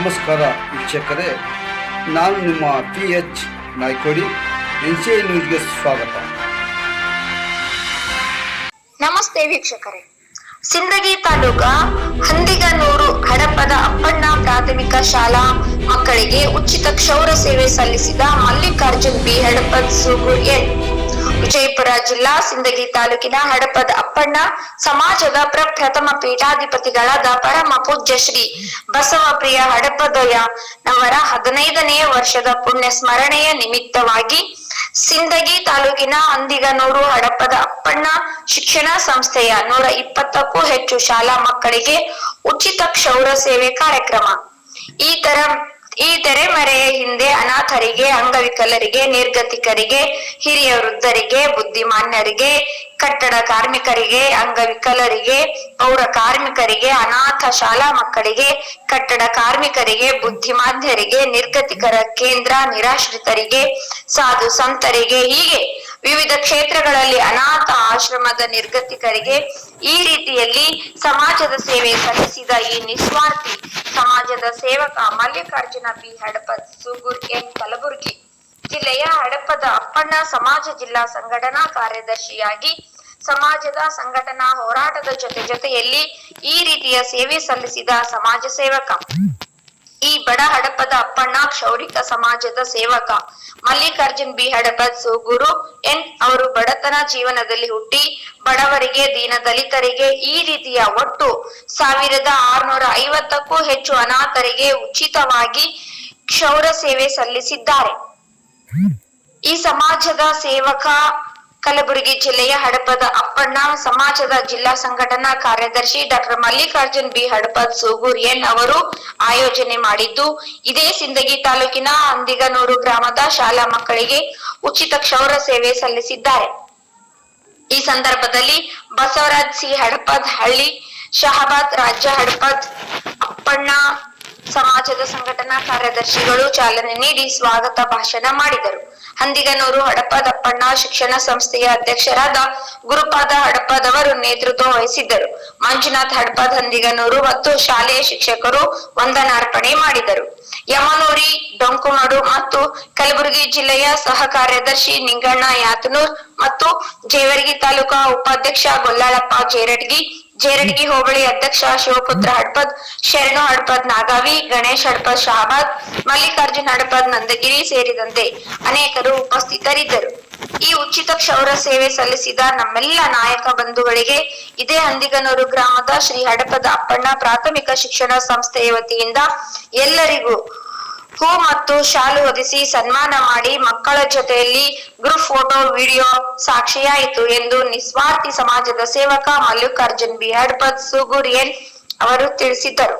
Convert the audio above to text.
ನಮಸ್ಕಾರ ವೀಕ್ಷಕರೇ, ನಾನು ನಿಮ್ಮ P H Naykodi N C I ನ್ಯೂಸ್ಗೆ ಸ್ವಾಗತ. ನಮಸ್ತೆ ವೀಕ್ಷಕರೇ. ಸಿಂದಗಿ ತಾಲೂಕ ಹಂದಿಗನೂರು ಹಡಪದ ಅಪ್ಪಣ್ಣ ಪ್ರಾಥಮಿಕ ಶಾಲಾ ಮಕ್ಕಳಿಗೆ ಉಚಿತ ಕ್ಷೌರ ಸೇವೆ ಸಲ್ಲಿಸಿದ ಮಲ್ಲಿಕಾರ್ಜುನ್ ಬಿ ಹಡಪದ್ ಸೂಗೂರ್ ಎನ್. ವಿಜಯಪುರ ಜಿಲ್ಲಾ ಸಿಂದಗಿ ತಾಲೂಕಿನ ಹಡಪದ ಅಪ್ಪಣ್ಣ, ಸಮಾಜದ ಪ್ರಪ್ರಥಮ ಪೀಠಾಧಿಪತಿಗಳಾದ ಪರಮ ಪೂಜ್ಯ ಶ್ರೀ ಬಸವಪ್ರಿಯ ಹಡಪದಯ್ಯನವರ ಹದಿನೈದನೆಯ ವರ್ಷದ ಪುಣ್ಯ ಸ್ಮರಣೆಯ ನಿಮಿತ್ತವಾಗಿ ಸಿಂದಗಿ ತಾಲೂಕಿನ ಅಂದಿಗನೂರು ಹಡಪದ ಅಪ್ಪಣ್ಣ ಶಿಕ್ಷಣ ಸಂಸ್ಥೆಯ ನೂರ ಇಪ್ಪತ್ತಕ್ಕೂ ಹೆಚ್ಚು ಶಾಲಾ ಮಕ್ಕಳಿಗೆ ಉಚಿತ ಕ್ಷೌರ ಸೇವೆ ಕಾರ್ಯಕ್ರಮ. ಈ ತರ ಈ ತೆರೆಮರೆಯ ಹಿಂದೆ ಅನಾಥರಿಗೆ, ಅಂಗವಿಕಲರಿಗೆ, ನಿರ್ಗತಿಕರಿಗೆ, ಹಿರಿಯ ವೃದ್ಧರಿಗೆ, ಬುದ್ಧಿಮಾನ್ಯರಿಗೆ, ಕಟ್ಟಡ ಕಾರ್ಮಿಕರಿಗೆ, ಅಂಗವಿಕಲರಿಗೆ, ಪೌರ ಕಾರ್ಮಿಕರಿಗೆ, ಅನಾಥ ಶಾಲಾ ಮಕ್ಕಳಿಗೆ, ಕಟ್ಟಡ ಕಾರ್ಮಿಕರಿಗೆ, ಬುದ್ಧಿಮಾಂದ್ಯರಿಗೆ, ನಿರ್ಗತಿಕರ ಕೇಂದ್ರ, ನಿರಾಶ್ರಿತರಿಗೆ, ಸಾಧು ಸಂತರಿಗೆ ಹೀಗೆ ವಿವಿಧ ಕ್ಷೇತ್ರಗಳಲ್ಲಿ ಅನಾಥ ಆಶ್ರಮದ ನಿರ್ಗತಿಕರಿಗೆ ಈ ರೀತಿಯಲ್ಲಿ ಸಮಾಜದ ಸೇವೆ ಸಲ್ಲಿಸಿದ ಈ ನಿಸ್ವಾರ್ಥಿ ಸಮಾಜದ ಸೇವಕ ಮಲ್ಲಿಕಾರ್ಜುನ ಬಿ. ಹಡಪದ್ ಸುಗುರ್ ಎನ್. ಕಲಬುರ್ಗಿ ಜಿಲ್ಲೆಯ ಹಡಪದ ಅಪ್ಪಣ್ಣ ಸಮಾಜ ಜಿಲ್ಲಾ ಸಂಘಟನಾ ಕಾರ್ಯದರ್ಶಿಯಾಗಿ ಸಮಾಜದ ಸಂಘಟನಾ ಹೋರಾಟದ ಜೊತೆ ಜೊತೆಯಲ್ಲಿ ಈ ರೀತಿಯ ಸೇವೆ ಸಲ್ಲಿಸಿದ ಸಮಾಜ ಸೇವಕ. ಈ ಬಡ ಹಡಪದ ಅಪ್ಪಣ್ಣ ಕ್ಷೌರಿಕ ಸಮಾಜದ ಸೇವಕ. ಮಲ್ಲಿಕಾರ್ಜುನ್ ಬಿ. ಹಡಪದ್ ಸೂಗೂರು ಎನ್. ಅವರು ಬಡತನ ಜೀವನದಲ್ಲಿ ಹುಟ್ಟಿ, ಬಡವರಿಗೆ, ದೀನ ದಲಿತರಿಗೆ ಈ ರೀತಿಯ ಒಟ್ಟು ಸಾವಿರದ ಆರ್ನೂರ ಐವತ್ತಕ್ಕೂ ಹೆಚ್ಚು ಅನಾಥರಿಗೆ ಉಚಿತವಾಗಿ ಕ್ಷೌರ ಸೇವೆ ಸಲ್ಲಿಸಿದ್ದಾರೆ. ಈ ಸಮಾಜದ ಸೇವಕ ಕಲಬುರಗಿ ಜಿಲ್ಲೆಯ ಹಡಪದ ಅಪ್ಪಣ್ಣ ಸಮಾಜದ ಜಿಲ್ಲಾ ಸಂಘಟನಾ ಕಾರ್ಯದರ್ಶಿ ಡಾಕ್ಟರ್ ಮಲ್ಲಿಕಾರ್ಜುನ್ ಬಿ. ಹಡಪದ್ ಸೂಗೂರ್ ಅವರು ಆಯೋಜನೆ ಮಾಡಿದ್ದು, ಇದೇ ಸಿಂದಗಿ ತಾಲೂಕಿನ ಅಂದಿಗನೂರು ಗ್ರಾಮದ ಶಾಲಾ ಮಕ್ಕಳಿಗೆ ಉಚಿತ ಕ್ಷೌರ ಸೇವೆ ಸಲ್ಲಿಸಿದ್ದಾರೆ. ಈ ಸಂದರ್ಭದಲ್ಲಿ ಬಸವರಾಜ್ ಸಿ. ಹಡಪದ್ ಹಳ್ಳಿ, ಶಹಾಬಾದ್ ರಾಜ್ಯ ಹಡಪದ್ ಅಪ್ಪಣ್ಣ ಸಮಾಜದ ಸಂಘಟನಾ ಕಾರ್ಯದರ್ಶಿಗಳು ಚಾಲನೆ ನೀಡಿ ಸ್ವಾಗತ ಭಾಷಣ ಮಾಡಿದರು. ಹಂದಿಗನೂರು ಹಡಪದಪ್ಪಣ್ಣ ಶಿಕ್ಷಣ ಸಂಸ್ಥೆಯ ಅಧ್ಯಕ್ಷರಾದ ಗುರುಪಾದ ಹಡಪದವರು ನೇತೃತ್ವ ವಹಿಸಿದ್ದರು. ಮಂಜುನಾಥ್ ಹಡಪದ್ ಹಂದಿಗನೂರು ಮತ್ತು ಶಾಲೆಯ ಶಿಕ್ಷಕರು ವಂದನಾರ್ಪಣೆ ಮಾಡಿದರು. ಯಮನೂರಿ, ಡೊಂಕುಮಡು ಮತ್ತು ಕಲಬುರಗಿ ಜಿಲ್ಲೆಯ ಸಹ ಕಾರ್ಯದರ್ಶಿ ನಿಂಗಣ್ಣ ಯಾತನೂರ್ ಮತ್ತು ಜೇವರ್ಗಿ ತಾಲೂಕಾ ಉಪಾಧ್ಯಕ್ಷ ಗೊಲ್ಲಾಳಪ್ಪ ಜೇರಡ್ಗಿ ಜೇರಡ್ಗಿ ಹೋಬಳಿ ಅಧ್ಯಕ್ಷ ಶಿವಪುತ್ರ ಹಡ್ಪದ್, ಶರಣು ಹಡ್ಪದ್ ನಾಗಾವಿ, ಗಣೇಶ್ ಹಡ್ಪದ್ ಶಹಬಾದ್, ಮಲ್ಲಿಕಾರ್ಜುನ್ ಹಡ್ಪದ್ ನಂದಗಿರಿ ಸೇರಿದಂತೆ ಅನೇಕರು ಉಪಸ್ಥಿತರಿದ್ದರು. ಈ ಉಚಿತ ಕ್ಷೌರ ಸೇವೆ ಸಲ್ಲಿಸಿದ ನಮ್ಮೆಲ್ಲ ನಾಯಕ ಬಂಧುಗಳಿಗೆ ಇದೇ ಹಂದಿಗನೂರು ಗ್ರಾಮದ ಶ್ರೀ ಹಡಪದ ಅಪ್ಪಣ್ಣ ಪ್ರಾಥಮಿಕ ಶಿಕ್ಷಣ ಸಂಸ್ಥೆಯ ವತಿಯಿಂದ ಎಲ್ಲರಿಗೂ ಹೂ ಮತ್ತು ಶಾಲು ಹೊದಿಸಿ ಸನ್ಮಾನ ಮಾಡಿ ಮಕ್ಕಳ ಜೊತೆಯಲ್ಲಿ ಗ್ರೂಪ್ ಫೋಟೋ, ವಿಡಿಯೋ ಸಾಕ್ಷಿಯಾಯಿತು ಎಂದು ನಿಸ್ವಾರ್ಥಿ ಸಮಾಜದ ಸೇವಕ ಮಲ್ಲಿಕಾರ್ಜುನ್ ಬಿ ಸೂಗೂರಿಯನ್ ಸುಗುರಿಯನ್ ಅವರು ತಿಳಿಸಿದ್ದರು.